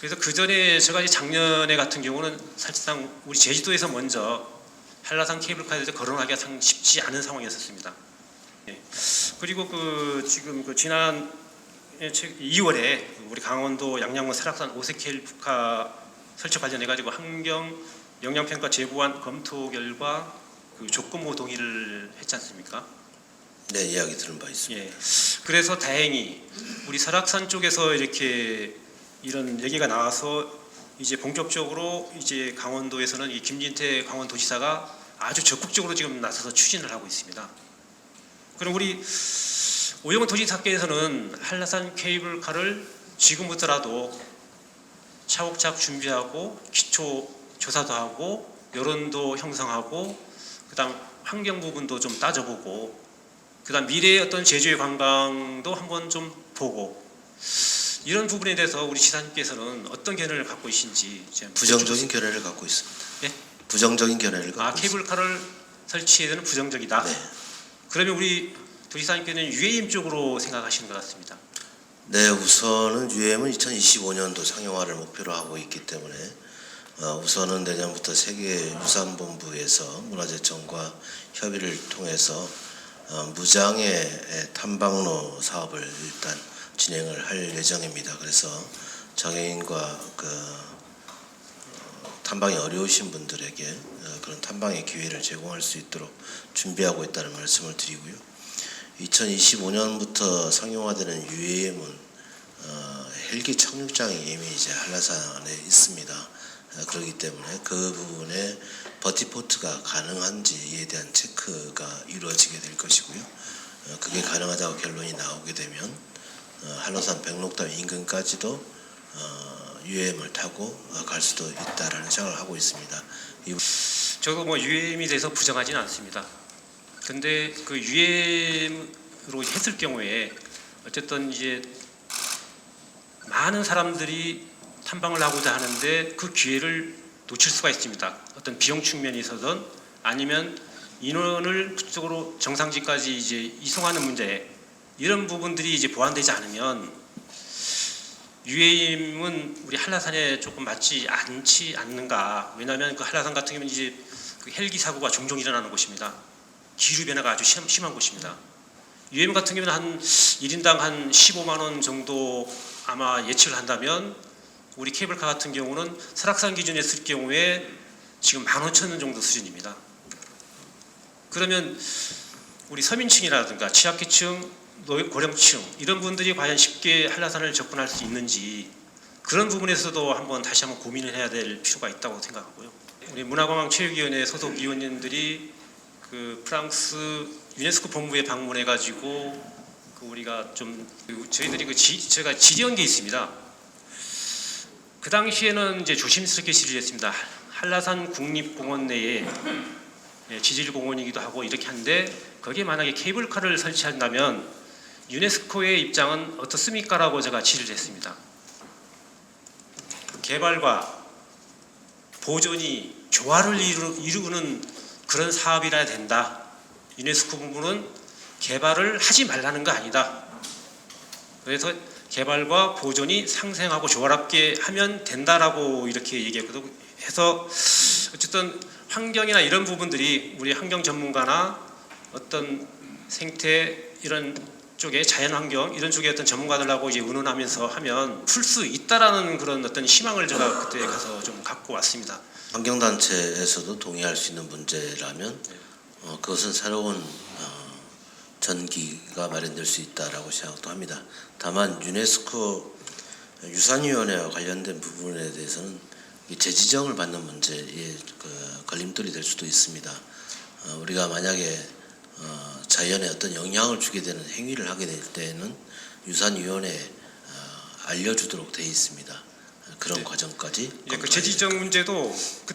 그 전에 제가 작년에 같은 경우는 사실상 우리 제주도에서 먼저 한라산 케이블카에 대해서 거론하기가 상 쉽지 않은 상황이었습니다. 예. 그리고 그 지금 그 지난 2월에 우리 강원도 양양군 설악산 오색 케이블카 설치 관련해 가지고 환경 영향평가 제보안 검토 결과 그 조건부 동의를 했지 않습니까? 네, 이야기 들은 바 있습니다. 예. 그래서 다행히 우리 설악산 쪽에서 이렇게 이런 얘기가 나와서 이제 본격적으로 이제 강원도에서는 이 김진태 강원도지사가 아주 적극적으로 지금 나서서 추진을 하고 있습니다. 그럼 우리 오영훈 도지사께서는 한라산 케이블카를 지금부터라도 차곡차곡 준비하고 기초 조사도 하고 여론도 형성하고 그다음 환경 부분도 좀 따져보고 그다음 미래의 어떤 제주의 관광도 한번 좀 보고 이런 부분에 대해서 우리 지사님께서는 어떤 견해를 갖고 계신지 좀 부정적인 견해를 갖고 있습니다. 예? 부정적인 견해를 갖고 아. 케이블카를 설치해야 되는 부정적이다. 네. 그러면 우리 도지사님께는 UAM 쪽으로 생각하시는 것 같습니다. 네, 우선은 UM은 2025년도 상용화를 목표로 하고 있기 때문에 어, 우선은 내년부터 세계유산본부에서 문화재청과 협의를 통해서 어, 무장의 탐방로 사업을 일단 진행을 할 예정입니다. 그래서 장애인과 그 어, 탐방이 어려우신 분들에게 어, 그런 탐방의 기회를 제공할 수 있도록 준비하고 있다는 말씀을 드리고요. 2025년부터 상용화되는 UAM은 어, 헬기 착륙장이 이미 이제 한라산에 있습니다. 어, 그렇기 때문에 그 부분에 버티포트가 가능한지에 대한 체크가 이루어지게 될 것이고요. 어, 그게 가능하다고 결론이 나오게 되면 어, 한라산 백록담 인근까지도 어, UAM을 타고 어, 갈 수도 있다라는 생각을 하고 있습니다. 이 저도 뭐 UAM에 대해서 부정하지는 않습니다. 근데 그 UAM으로 했을 경우에 어쨌든 이제 많은 사람들이 탐방을 하고자 하는데 그 기회를 놓칠 수가 있습니다. 어떤 비용 측면이 있어든 아니면 인원을 그쪽으로 정상지까지 이제 이송하는 문제 이런 부분들이 이제 보완되지 않으면 UAM은 우리 한라산에 조금 맞지 않지 않는가. 왜냐하면 그 한라산 같은 경우는 이제 그 헬기 사고가 종종 일어나는 곳입니다. 기류 변화가 아주 심, 심한 곳입니다. UAM 같은 경우는 한 1인당 한 15만 원 정도 아마 예측을 한다면 우리 케이블카 같은 경우는 설악산 기준에 했을 경우에 지금 15,000원 정도 수준입니다. 그러면 우리 서민층이라든가 취약계층, 노- 고령층 이런 분들이 과연 쉽게 한라산을 접근할 수 있는지 그런 부분에서도 한번 다시 한번 고민을 해야 될 필요가 있다고 생각하고요. 우리 문화관광체육위원회 소속 위원님들이 그 프랑스 유네스코 본부에 방문해 가지고 그 우리가 좀그 저희들이 그 지, 제가 질의한 게 있습니다. 그 당시에는 이제 조심스럽게 질의했습니다. 한라산 국립공원 내에 예, 지질공원이기도 하고 이렇게 한데 거기에 만약에 케이블카를 설치한다면 유네스코의 입장은 어떻습니까라고 제가 질의를 했습니다. 개발과 보존이 조화를 이루, 이루는 그런 사업이라야 된다. 유네스코 부분은 개발을 하지 말라는 거 아니다. 그래서 개발과 보존이 상생하고 조화롭게 하면 된다라고 이렇게 얘기했거든요. 해서 어쨌든 환경이나 이런 부분들이 우리 환경 전문가나 어떤 생태 이런 쪽에 자연환경 이런 쪽에 어떤 전문가들하고 이제 의논하면서 하면 풀 수 있다라는 그런 어떤 희망을 제가 그때 가서 좀 갖고 왔습니다. 환경단체에서도 동의할 수 있는 문제라면 어, 그것은 새로운 어, 전기가 마련될 수 있다라고 생각도 합니다. 다만 유네스코 유산위원회와 관련된 부분에 대해서는 이 재지정을 받는 문제에 그 걸림돌이 될 수도 있습니다. 어, 우리가 만약에 어, 자연에 어떤 영향을 주게 되는 행위를 하게 될 때에는 유산위원회에 어, 알려주도록 돼 있습니다. 그런 네. 과정까지 이제 그 재지정 문제도 그